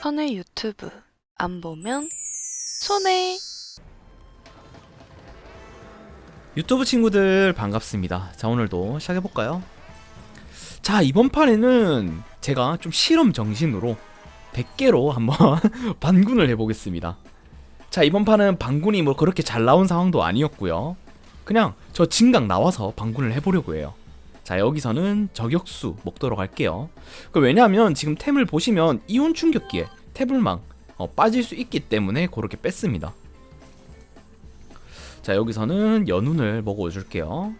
선의 유튜브 안 보면 손해. 유튜브 친구들 반갑습니다. 자 오늘도 시작해볼까요? 자 이번 판에는 제가 좀 실험 정신으로 100개로 한번 반군을 해보겠습니다. 자 이번 판은 반군이 뭐 그렇게 잘 나온 상황도 아니었고요. 그냥 저 진강 나와서 반군을 해보려고 해요. 자 여기서는 저격수 먹도록 할게요. 그 왜냐하면 지금 템을 보시면 이온 충격기에 태블망 어, 빠질 수 있기 때문에 그렇게 뺐습니다. 자 여기서는 연운을 먹어줄게요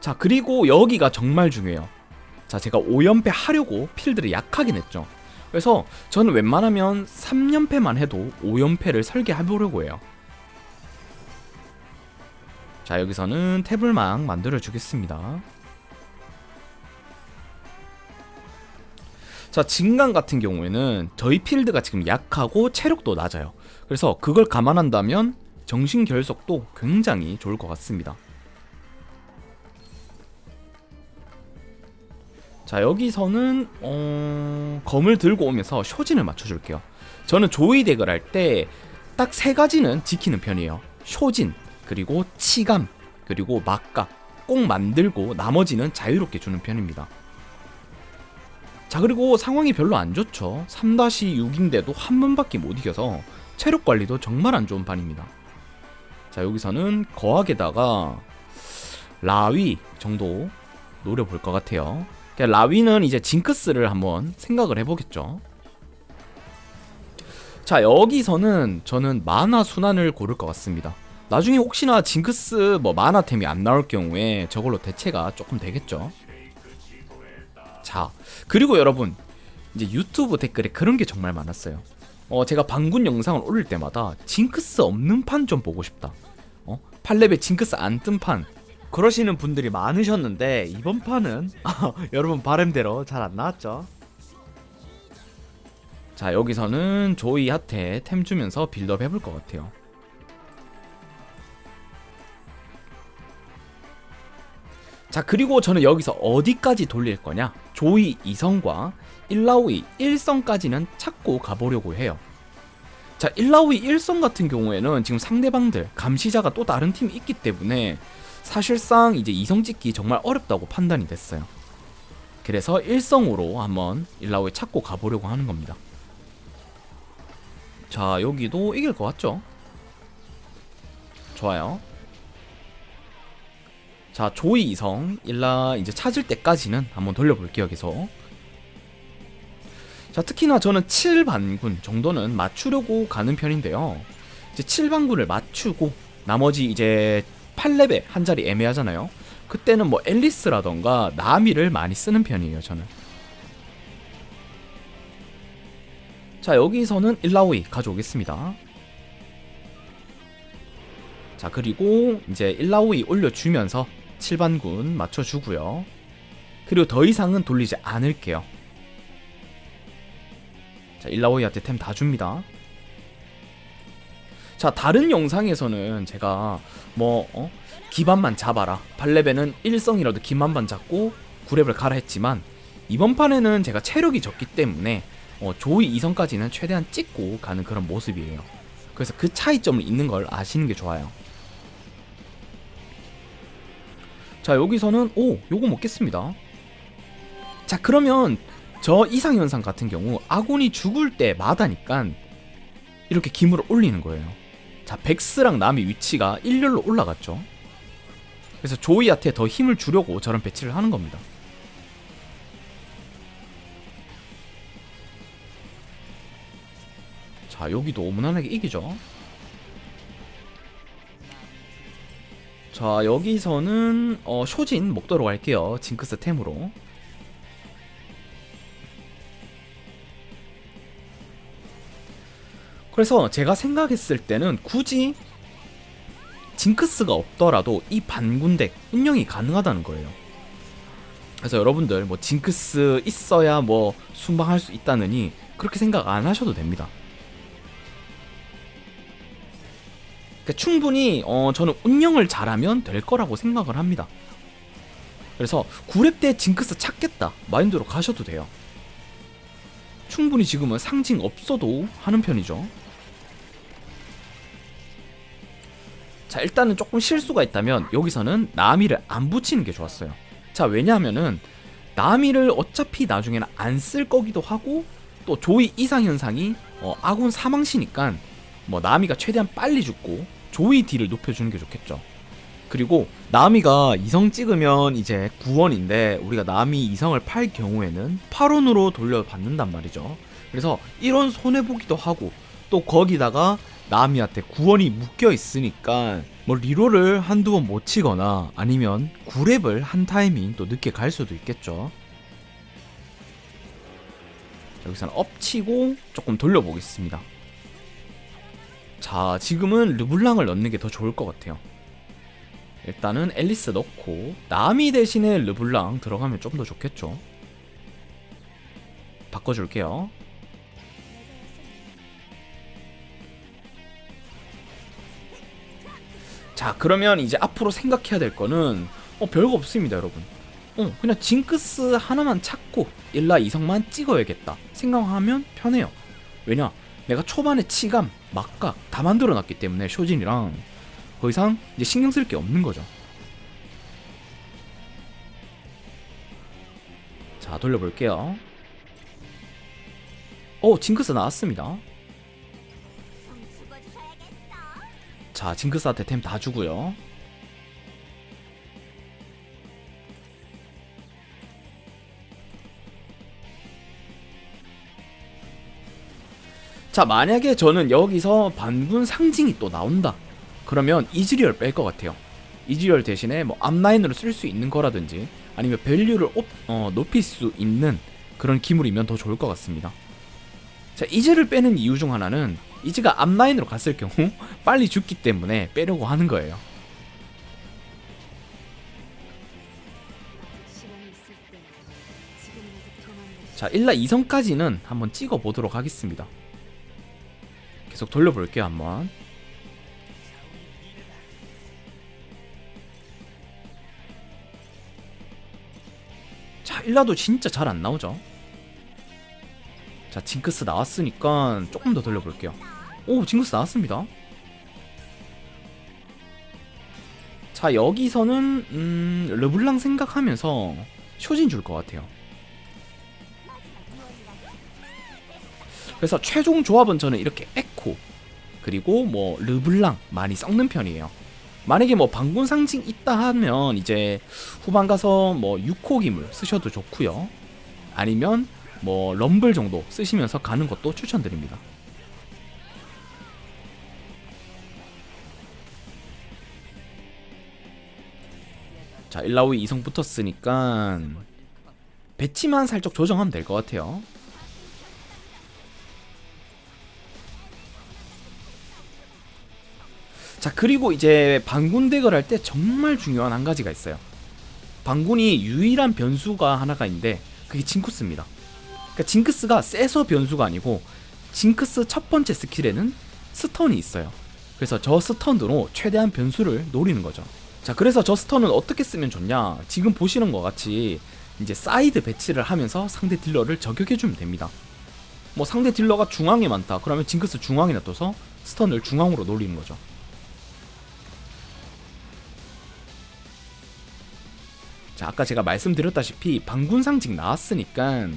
자 그리고 여기가 정말 중요해요 자 제가 5연패 하려고 필드를 약하긴 했죠 그래서 저는 웬만하면 3연패만 해도 5연패를 설계해보려고 해요 자 여기서는 태블망 만들어 주겠습니다 자 진강 같은 경우에는 저희 필드가 지금 약하고 체력도 낮아요 그래서 그걸 감안한다면 정신 결속도 굉장히 좋을 것 같습니다. 자 여기서는 어... 검을 들고 오면서 쇼진을 맞춰줄게요. 저는 조이 덱을 할 때 딱 세 가지는 지키는 편이에요. 쇼진 그리고 치감 그리고 막각 꼭 만들고 나머지는 자유롭게 주는 편입니다. 자 그리고 상황이 별로 안 좋죠. 3-6인데도 한 번밖에 못 이겨서 체력 관리도 정말 안 좋은 판입니다. 자 여기서는 거학에다가 라위 정도 노려볼 것 같아요 그러니까 라위는 이제 징크스를 한번 생각을 해보겠죠 자 여기서는 저는 마나 순환을 고를 것 같습니다 나중에 혹시나 징크스 뭐 마나템이 안 나올 경우에 저걸로 대체가 조금 되겠죠 자 그리고 여러분 이제 유튜브 댓글에 그런 게 정말 많았어요 어, 제가 방군 영상을 올릴 때마다 징크스 없는 판 좀 보고 싶다. 어? 8렙에 징크스 안 뜬 판. 그러시는 분들이 많으셨는데 이번 판은 여러분 바램대로 잘 안 나왔죠. 자 여기서는 조이한테 템 주면서 빌드업 해볼 것 같아요. 자 그리고 저는 여기서 어디까지 돌릴 거냐? 조이 2성과 일라오이 1성까지는 찾고 가보려고 해요. 자 일라오이 1성 같은 경우에는 지금 상대방들 감시자가 또 다른 팀이 있기 때문에 사실상 이제 2성 찍기 정말 어렵다고 판단이 됐어요. 그래서 1성으로 한번 일라오이 찾고 가보려고 하는 겁니다. 자 여기도 이길 것 같죠? 좋아요 자 조이 이성. 일라 이제 찾을 때까지는 한번 돌려볼게요 계속 자 특히나 저는 7반군 정도는 맞추려고 가는 편인데요. 이제 7반군을 맞추고 나머지 이제 8렙에 한 자리 애매하잖아요. 그때는 뭐 앨리스라던가 나미를 많이 쓰는 편이에요 저는. 자 여기서는 일라오이 가져오겠습니다. 자 그리고 이제 일라오이 올려주면서 7반군 맞춰주고요. 그리고 더 이상은 돌리지 않을게요. 자, 일라오이한테 템 다 줍니다. 자, 다른 영상에서는 제가 뭐, 어? 기반만 잡아라. 8레벨은 1성이라도 기반만 잡고 9렙을 가라 했지만, 이번 판에는 제가 체력이 적기 때문에 어, 조이 2성까지는 최대한 찍고 가는 그런 모습이에요. 그래서 그 차이점을 있는 걸 아시는 게 좋아요. 자 여기서는 오 요거 먹겠습니다. 자 그러면 저 이상현상 같은 경우 아군이 죽을 때마다니까 이렇게 기물을 올리는 거예요. 자 백스랑 남의 위치가 일렬로 올라갔죠. 그래서 조이한테 더 힘을 주려고 저런 배치를 하는 겁니다. 자 여기도 무난하게 이기죠 자 여기서는 어, 쇼진 먹도록 할게요. 징크스 템으로. 그래서 제가 생각했을 때는 굳이 징크스가 없더라도 이 반군덱 운영이 가능하다는 거예요. 그래서 여러분들 뭐 징크스 있어야 뭐 순방할 수 있다느니 그렇게 생각 안 하셔도 됩니다 그러니까 충분히 어, 저는 운영을 잘하면 될 거라고 생각을 합니다. 그래서 9렙 때 징크스 찾겠다 마인드로 가셔도 돼요. 충분히 지금은 상징 없어도 하는 편이죠. 자 일단은 조금 실수가 있다면 여기서는 나미를 안 붙이는 게 좋았어요. 자 왜냐하면은 나미를 어차피 나중에는 안 쓸 거기도 하고 또 조이 이상 현상이 어, 아군 사망시니까 뭐 나미가 최대한 빨리 죽고 조이 딜을 높여주는 게 좋겠죠. 그리고 나미가 이성 찍으면 이제 9원인데 우리가 나미 이성을 팔 경우에는 8원으로 돌려받는단 말이죠. 그래서 1원 손해 보기도 하고 또 거기다가 나미한테 9원이 묶여 있으니까 뭐 리롤을 한두 번 못 치거나 아니면 9랩을 한 타이밍 또 늦게 갈 수도 있겠죠. 여기서는 엎치고 조금 돌려보겠습니다. 자, 지금은 르블랑을 넣는 게 더 좋을 것 같아요. 일단은 앨리스 넣고 나미 대신에 르블랑 들어가면 좀 더 좋겠죠. 바꿔줄게요. 자, 그러면 이제 앞으로 생각해야 될 거는 어 별거 없습니다, 여러분. 어, 그냥 징크스 하나만 찾고 일라 이성만 찍어야겠다 생각하면 편해요. 왜냐? 내가 초반에 치감, 막각 다 만들어 놨기 때문에 쇼진이랑 더 이상 이제 신경 쓸 게 없는 거죠. 자, 돌려볼게요. 오, 징크스 나왔습니다. 자, 징크스한테 템 다 주고요. 자, 만약에 저는 여기서 반군 상징이 또 나온다. 그러면 이즈리얼 뺄 것 같아요. 이즈리얼 대신에 뭐 앞라인으로 쓸 수 있는 거라든지 아니면 밸류를 옵- 어, 높일 수 있는 그런 기물이면 더 좋을 것 같습니다. 자, 이즈를 빼는 이유 중 하나는 이즈가 앞라인으로 갔을 경우 빨리 죽기 때문에 빼려고 하는 거예요. 자, 1라 2성까지는 한번 찍어 보도록 하겠습니다. 계속 돌려볼게요, 한번. 자, 1라도 진짜 잘 안 나오죠. 자, 징크스 나왔으니까 조금 더 돌려볼게요. 오, 징크스 나왔습니다. 자, 여기서는 음, 르블랑 생각하면서 쇼진 줄 것 같아요. 그래서 최종 조합은 저는 이렇게 그리고 뭐 르블랑 많이 썩는 편이에요. 만약에 뭐 방군 상징 있다 하면 이제 후반 가서 뭐 6호 기물 쓰셔도 좋고요. 아니면 뭐 럼블 정도 쓰시면서 가는 것도 추천드립니다. 자, 일라오이 이성 붙었으니까 배치만 살짝 조정하면 될 것 같아요. 자 그리고 이제 반군 덱을 할 때 정말 중요한 한 가지가 있어요. 반군이 유일한 변수가 하나가 있는데 그게 징크스입니다. 그러니까 징크스가 세서 변수가 아니고 징크스 첫 번째 스킬에는 스턴이 있어요. 그래서 저 스턴으로 최대한 변수를 노리는 거죠. 자 그래서 저 스턴은 어떻게 쓰면 좋냐? 지금 보시는 것 같이 이제 사이드 배치를 하면서 상대 딜러를 저격해주면 됩니다. 뭐 상대 딜러가 중앙에 많다. 그러면 징크스 중앙에 놔둬서 스턴을 중앙으로 노리는 거죠. 자, 아까 제가 말씀드렸다시피 방군 상징 나왔으니까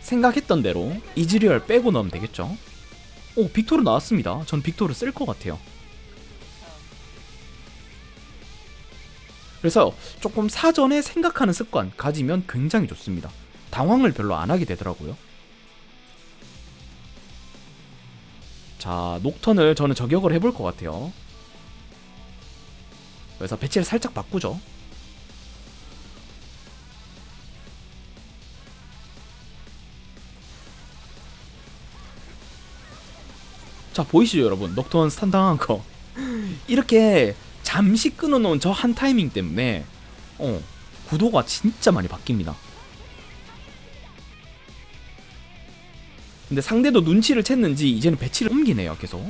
생각했던 대로 이즈리얼 빼고 넣으면 되겠죠. 오, 빅토르 나왔습니다. 전 빅토르 쓸 것 같아요. 그래서 조금 사전에 생각하는 습관 가지면 굉장히 좋습니다. 당황을 별로 안 하게 되더라고요. 자, 녹턴을 저는 저격을 해볼 것 같아요. 그래서 배치를 살짝 바꾸죠. 자 보이시죠 여러분? 녹턴 스탄 당한 거. 이렇게 잠시 끊어놓은 저 한 타이밍 때문에 어 구도가 진짜 많이 바뀝니다. 근데 상대도 눈치를 챘는지 이제는 배치를 옮기네요 계속.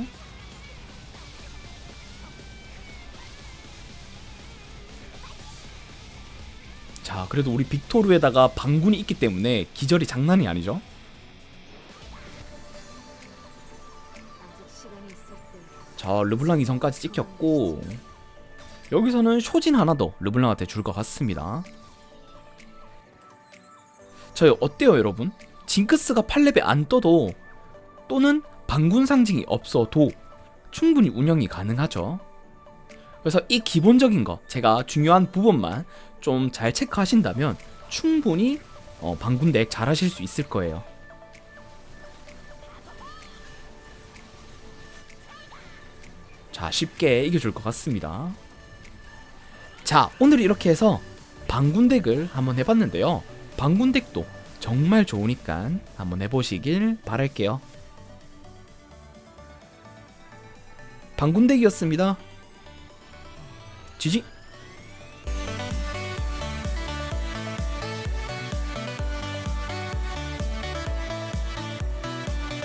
자 자, 그래도 우리 빅토르에다가 방군이 있기 때문에 기절이 장난이 아니죠. 자, 르블랑 이성까지 찍혔고 여기서는 쇼진 하나 더 르블랑한테 줄 것 같습니다. 저 어때요, 여러분? 징크스가 8렙에 안 떠도 또는 방군 상징이 없어도 충분히 운영이 가능하죠. 그래서 이 기본적인 거 제가 중요한 부분만 좀 잘 체크하신다면 충분히 어, 방군 덱 잘 하실 수 있을 거예요. 자, 쉽게 이겨줄 것 같습니다. 자, 오늘 이렇게 해서 방군 덱을 한번 해봤는데요. 방군 덱도 정말 좋으니까 한번 해보시길 바랄게요. 방군 덱이었습니다. 지지.